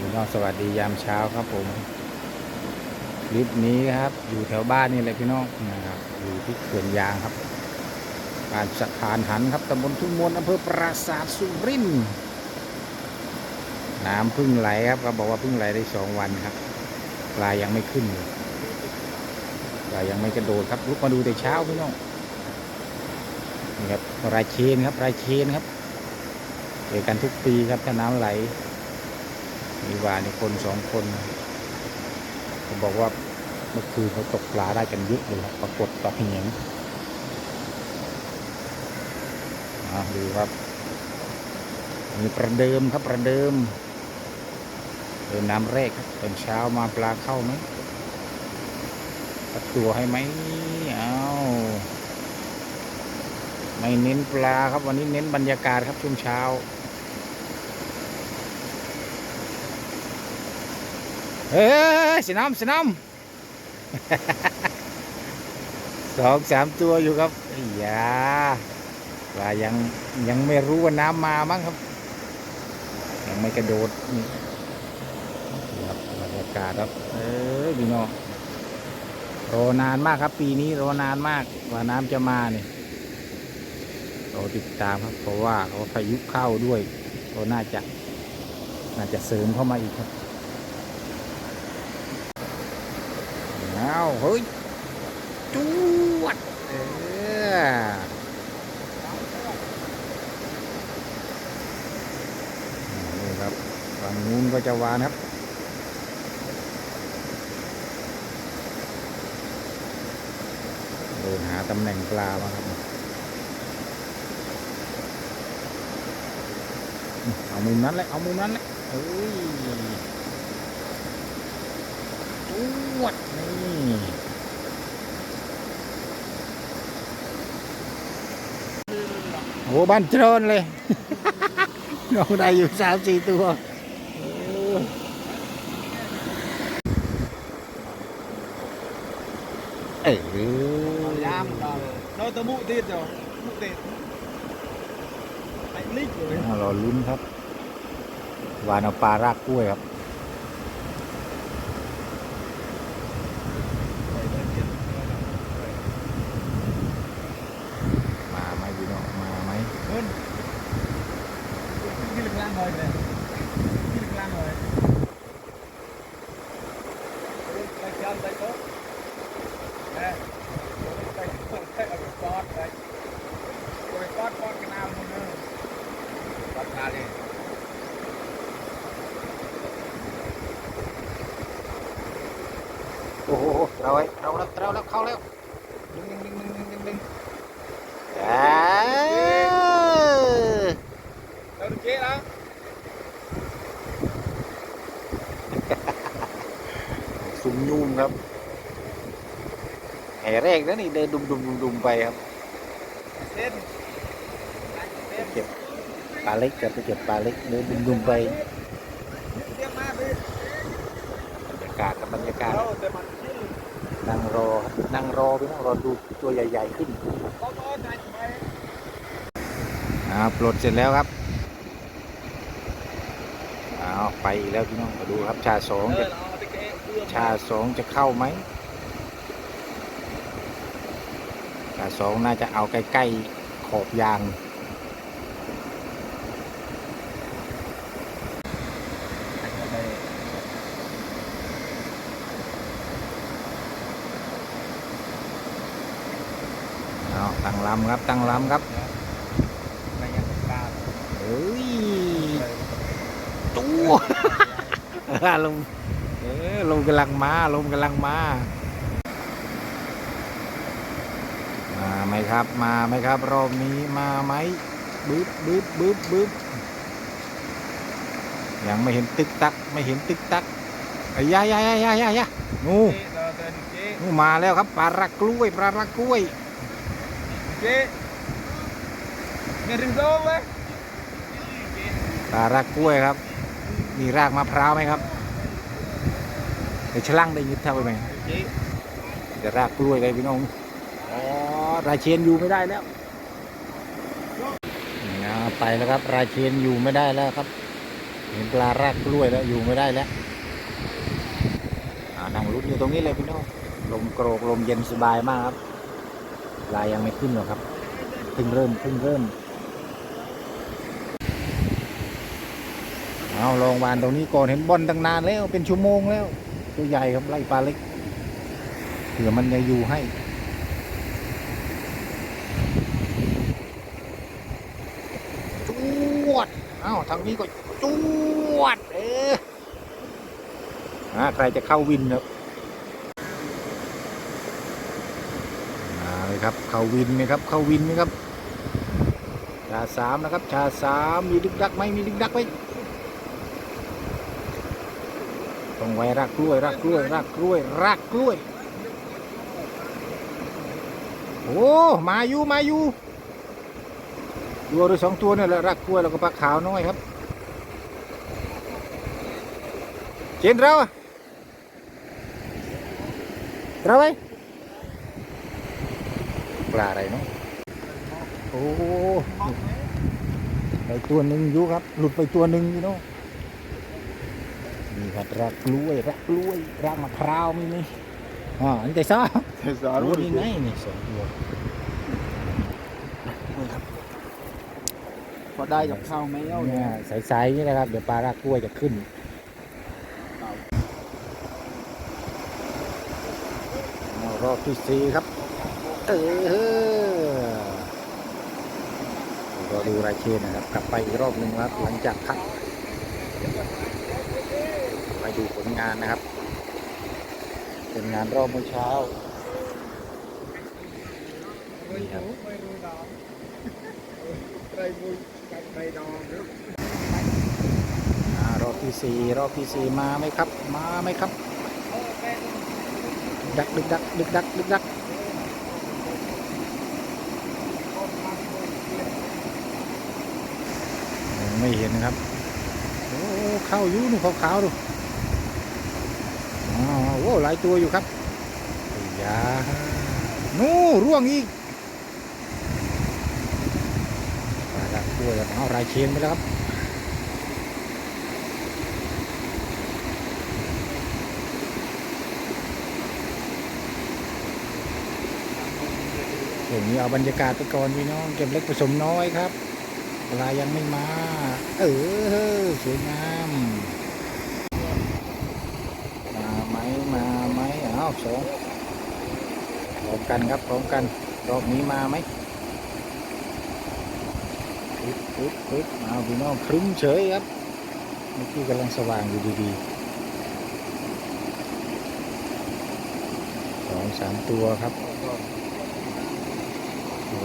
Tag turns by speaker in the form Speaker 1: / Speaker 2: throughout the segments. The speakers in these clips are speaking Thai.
Speaker 1: พี่น้องสวัสดียามเช้าครับผมคลิปนี้ครับ อยู่แถวบ้านนี่แหละพี่น้องนะครับอยู่ที่เขื่อนยางครับบ้านสะพานหันครับตำบลทุ่งมวลอำเภอปราสาทสุรินทร์น้ำพึ่งไหลครับเขาบอกว่าพึ่งไหลได้สองวันครับปลายังไม่ขึ้นเลยปลายังไม่กระโดดครับลุกมาดูแต่เช้าพี่น้องนี่ครับราเชนครับราเชนครับเจอกันทุกปีครับถ้าน้ำไหล มีวานี่คนสองคนเขาบอกว่าเมื่อคืนเขาตกปลาได้กันเยอะเลยครับปรากฏปลาเหียงดูครับมีประเดิมครับประเดิมเดินน้ำแรกครับตอนเช้ามาปลาเข้าไหมตัดตัวให้ไหมเอาไม่เน้นปลาครับวันนี้เน้นบรรยากาศครับช่วงเช้า เฮ้ยสนามสนามสองสามตัวอยู่ครับอ้ยาปลายังยังไม่รู้ว่าน้ำมามั้งครับ ยังไม่กระโดดนี่ครับบรรยากาศครับ เอ้ยพี่น้องรอนานมากครับ ปีนี้รอนานมากว่าน้ำจะมาเนี่ยเราติดตามครับ เพราะว่าเขาพายุเข้าด้วยก็น่าจะ น่าจะเสริมเข้ามาอีกครับ เอาเฮ้ยจวดเออนี่ครับฝั่งนู้นก็จะวานครับเดินหาตำแหน่งปลามาครับเอามุมนั้นแหละเอามุมนั้นแหละเอ้ย จวดนี่โอ้บ้านเจริญเลยน้องได้อยู่สามสี่ตัวเออเออ
Speaker 2: Làm rồi. Nó tới mụ tiết rồi. Mụ tiết. Mạnh lít rồi.
Speaker 1: เอารอลุ้นครับวานเอาปลารากกล้วยครับ มาไหมพี่น้องมาไหม
Speaker 2: Hơn. Cái lực lang rồi này. Cái lực lang rồi. Đây chân đây tốt. Đây. Đây đây ở cái con đây. Rồi con con cái nào luôn nữa. Con ra đi.
Speaker 1: โอ้โหเราไว้เราแล้วเราแล้ วเข้าแล้ว
Speaker 2: Đừng đừng đừng đừng đừng đừng.
Speaker 1: อ่า
Speaker 2: Đâu được chế đó.
Speaker 1: ซุ่ม ยุ่มครับแห่แรกนะนี่เดินดุมดุมดุมดุมไปครับ
Speaker 2: Lên. Lên.
Speaker 1: เก็บปลาเล็กจะไปเก็บปลาเล็กเดินดุมดุมไป
Speaker 2: Tiếp mà đi.
Speaker 1: บรรยากาศกับบรรยากาศ
Speaker 2: Đâu, để mà đi.
Speaker 1: นั่งรอครับนั่งรอพี่น้องรอดูตัวใหญ่ ๆ ขึ้น
Speaker 2: Có có thành mày.
Speaker 1: อ่าปลดเสร็จแล้วครับอ้าวไปอีกแล้วพี่น้องมาดูครับชาสองจะ
Speaker 2: Ờ,
Speaker 1: ชาสองจะเข้าไหมชาสองน่าจะเอาใกล้ๆขอบยาง
Speaker 2: ở đây.
Speaker 1: เอาตั้งลำครับตั้งลำครับ
Speaker 2: Đây là một ca.
Speaker 1: เฮ้ย
Speaker 2: Đây.
Speaker 1: ตัวลมเออ ลมกำลังมาลมกำลังมา มาไหมครับมาไหมครับ รอบนี้มาไหมบึ๊บบึ๊บบึ๊บบึ๊บยังไม่เห็นตึกตักไม่เห็นตึกตักไอ้ยายายายายายานู
Speaker 2: Chế, rồi rồi đi chế.
Speaker 1: นูมาแล้วครับปลารักกล้วยปลารักกล้วย
Speaker 2: Chế. Nghe rừng rô vậy.
Speaker 1: ปลารักกล้วยครับ มีรากมะพร้าวไหมครับ เดี๋ยวฉลังได้ยินเท่าไหม
Speaker 2: Chế.
Speaker 1: จะรากกล้วยเลยพี่น้องอ๋อราเชนอยู่ไม่ได้แล้วนี่นะไปแล้วครับ ราเชนอยู่ไม่ได้แล้วครับ เห็นปลารากกล้วยแล้วอยู่ไม่ได้แล้วอ่านั่งรุ้นอยู่ตรงนี้เลยพี่น้องลมโกรกลมเย็นสบายมากครับปลายังไม่ขึ้นหรอกครับเพิ่งเริ่มเพิ่งเริ่มเอาลองวานตรงนี้ก่อนเห็นบอลตั้งนานแล้วเป็นชั่วโมงแล้ว ตัวใหญ่ครับไล่ปลาเล็กเผื่อมันจะอยู่ให้จวดเอ้าทางนี้ก็จวดเอออ่าใครจะเข้าวินครับมาเลยครับ เข้าวินไหมครับ เข้าวินไหมครับชาสามนะครับ ชาสามมีดึกดักไหมมีดึกดักไหม ต้องไว้รากกล้วยรากกล้วยรากกล้วยรากกล้วย โอ้มาอยู่มาอยู่ตัวหรือสองตัวเนี่ยแหละรักกล้วยแล้วก็ปลาขาวน้อยครับเจนเราเราไหมปลาอะไรเนาะโอ้ไปตัวหนึ่งอยู่ครับ หลุดไปตัวหนึ่งอยู่เนาะ ครับรักกล้วยรักกล้วยรักมะพร้าวมีนี่อ๋ออันแต่ซ้อ
Speaker 2: สอน
Speaker 1: ตัวนี้ไงนี่สองตัวนี่ครับ
Speaker 2: พอได้กับข้าวแมว
Speaker 1: เนี่ยใสๆนี่นะครับ เดี๋ยวปลารากกล้วยจะขึ้นเอารอบที่สี่ครับ เออรอดูรายเชนนะครับ กลับไปอีกรอบหนึ่งครับหลังจากพักมา ดูผลงานนะครับผลงานรอบเมื่อเช้านี่ครับ
Speaker 2: รอบ
Speaker 1: ที่สี่รอบที่สี่มาไหมครับ มาไหมครับ ดักดึกดักดึกดักดึกดักไม่เห็นครับ โอ้เข้าอยู่นู่นขาวๆดู หลายตัวอยู่ครับไอ้ยานู่ร่วงอีกปลาดักตัวครับเอารายเชนไปแล้วครับช่วงนี้เอาบรรยากาศไปก่อนพี่น้องเก็บเล็กผสมน้อยครับเวลายังไม่มา เออสวยงามมาไหมมาไหม อ้าวสองพร้อมกันครับพร้อมกัน รอบนี้มาไหมปึ๊บปึ๊บปึ๊บเอาพี่น้องครึ้มเฉยครับเมื่อกี้กำลังสว่างอยู่ดีๆสองสามตัวครับ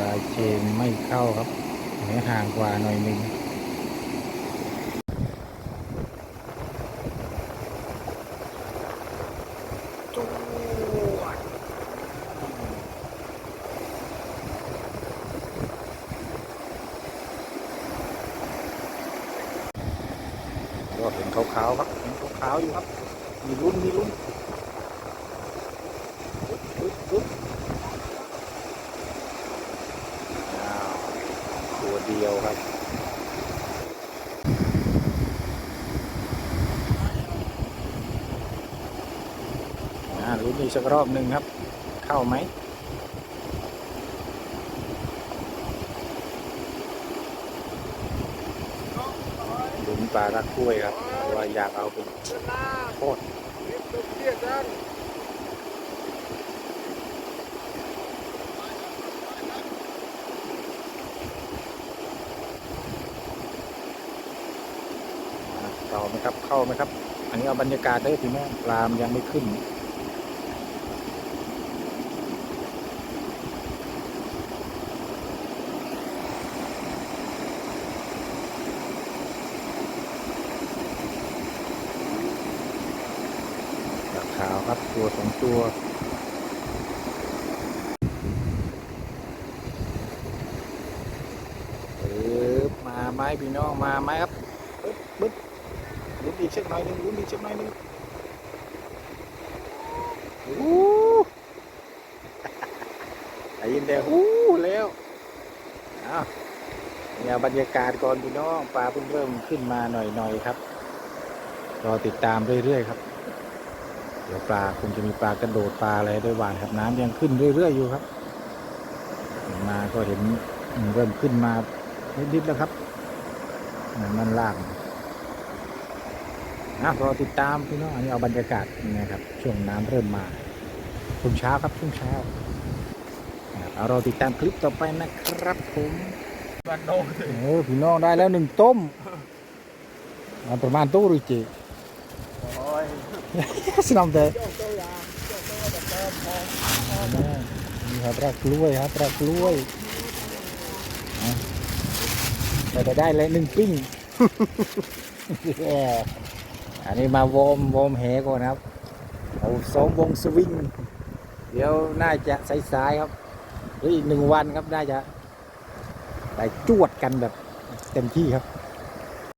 Speaker 1: ลายเชนไม่เข้าครับเนื้อห่างกว่าหน่อยนึงก็เห็นขาวๆครับเห็น ขาวอยู่ครับ มีรุ่นมีรุ่นปึ๊บปึ๊บปึ๊บอ้าวตัวเดียวครับอ่าลุ้นอีกสักรอบหนึ่งครับ เข้าไหมลุ้นปลารักกล้วยครับ ว่าอยากเอาไปโคตร
Speaker 2: ต่
Speaker 1: อไหมครับเข้าไหมครับ อันนี้เอาบรรยากาศได้ถึงแม้ปลามยังไม่ขึ้น ดักขาวครับ ตัว มาไหมพี่น้องมาไหมครับปึ๊บปึ๊บลุ้นอีกสักหน่อยนึงลุ้นอีกสักหน่อยนึงอู้ได้ยินแต่อู้แล้วอ้าวเนี่ยบรรยากาศก่อนพี่น้องปลาเพิ่งเริ่มขึ้นมาหน่อยๆครับ รอติดตามเรื่อยๆครับ เดี๋ยวปลาคงจะมีปลากระโดดปลาอะไรด้วยหวานครับน้ำยังขึ้นเรื่อยๆอยู่ครับ มาก็เห็นเริ่มขึ้นมานิดๆแล้วครับนั่นมันล่างนะรอติดตามพี่น้องอันนี้เอาบรรยากาศนะครับ ช่วงน้ำเริ่มมาช่วงเช้าครับช่วงเช้านะครับเอาเราติดตามคลิปต่อไปนะครับผม
Speaker 2: บ้านโดน
Speaker 1: โอ้พี่น้องได้แล้วหนึ่งต้มเอาประมาณตู้หรือจี
Speaker 2: โอ้ย
Speaker 1: สนามเตะ
Speaker 2: เจ้าตัวอย่างเจ้าตัวแบบเดิมมอง
Speaker 1: นี่ครับรากกล้วยครับรากกล้วยอะแต่จะได้เลยหนึ่งปิ้งอันนี้มาวอมวอมแหก่อนครับเอาสองวงสวิงเดี๋ยวน่าจะสายๆครับออีกหนึ่งวันครับน่าจะได้จวดกันแบบเต็มที่ครับ